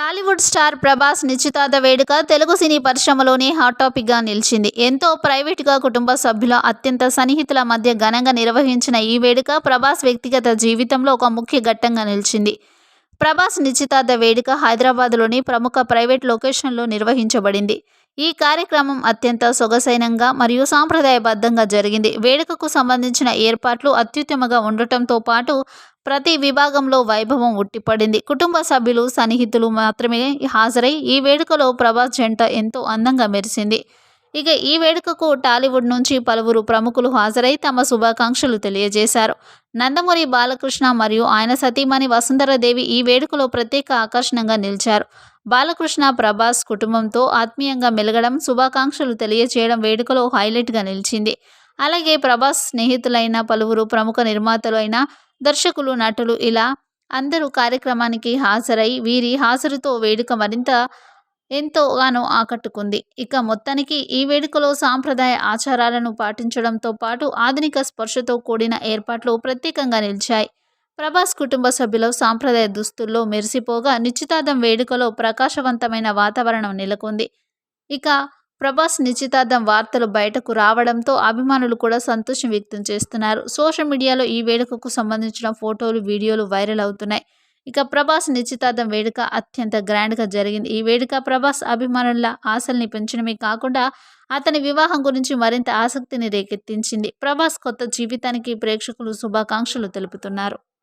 Tollywood star Prabhas నిశ్చితార్థ వేడుక తెలుగు సినీ పరిశ్రమలోనే hot టాపిక్గా నిలిచింది. ఎంతో ప్రైవేట్గా కుటుంబ సభ్యుల అత్యంత సన్నిహితుల మధ్య ఘనంగా నిర్వహించిన ఈ వేడుక ప్రభాస్ వ్యక్తిగత జీవితంలో ఒక ముఖ్య ఘట్టంగా నిలిచింది. ప్రభాస్ నిశ్చితార్థ వేడుక హైదరాబాద్లోని ప్రముఖ ప్రైవేట్ లొకేషన్లో నిర్వహించబడింది. ఈ కార్యక్రమం అత్యంత సొగసైనంగా మరియు సాంప్రదాయబద్ధంగా జరిగింది. వేడుకకు సంబంధించిన ఏర్పాట్లు అత్యుత్తమంగా ఉండటంతో పాటు ప్రతి విభాగంలో వైభవం ఉట్టిపడింది. కుటుంబ సభ్యులు సన్నిహితులు మాత్రమే హాజరై ఈ వేడుకలో ప్రభాస్ జంట ఎంతో అందంగా మెరిసింది. ఇక ఈ వేడుకకు టాలీవుడ్ నుంచి పలువురు ప్రముఖులు హాజరై తమ శుభాకాంక్షలు తెలియజేశారు. నందమూరి బాలకృష్ణ మరియు ఆయన సతీమణి వసుంధరదేవి ఈ వేడుకలో ప్రత్యేక ఆకర్షణగా నిలిచారు. బాలకృష్ణ ప్రభాస్ కుటుంబంతో ఆత్మీయంగా మెలగడం శుభాకాంక్షలు తెలియజేయడం వేడుకలో హైలైట్గా నిలిచింది. అలాగే ప్రభాస్ స్నేహితులైన పలువురు ప్రముఖ నిర్మాతలు అయిన దర్శకులు నటులు ఇలా అందరూ కార్యక్రమానికి హాజరై వీరి హాజరుతో వేడుక మరింత ఎంతోగానో ఆకట్టుకుంది. ఇక మొత్తానికి ఈ వేడుకలో సాంప్రదాయ ఆచారాలను పాటించడంతో పాటు ఆధునిక స్పర్శతో కూడిన ఏర్పాట్లు ప్రత్యేకంగా నిలిచాయి. ప్రభాస్ కుటుంబ సభ్యులు సాంప్రదాయ దుస్తుల్లో మెరిసిపోగా నిశ్చితార్థం వేడుకలో ప్రకాశవంతమైన వాతావరణం నెలకొంది. ఇక ప్రభాస్ నిశ్చితార్థం వార్తలు బయటకు రావడంతో అభిమానులు కూడా సంతోషం వ్యక్తం చేస్తున్నారు. సోషల్ మీడియాలో ఈ వేడుకకు సంబంధించిన ఫోటోలు వీడియోలు వైరల్ అవుతున్నాయి. ఇక ప్రభాస్ నిశ్చితార్థం వేడుక అత్యంత గ్రాండ్గా జరిగింది. ఈ వేడుక ప్రభాస్ అభిమానుల ఆశల్ని పెంచడమే కాకుండా అతని వివాహం గురించి మరింత ఆసక్తిని రేకెత్తించింది. ప్రభాస్ కొత్త జీవితానికి ప్రేక్షకులు శుభాకాంక్షలు తెలుపుతున్నారు.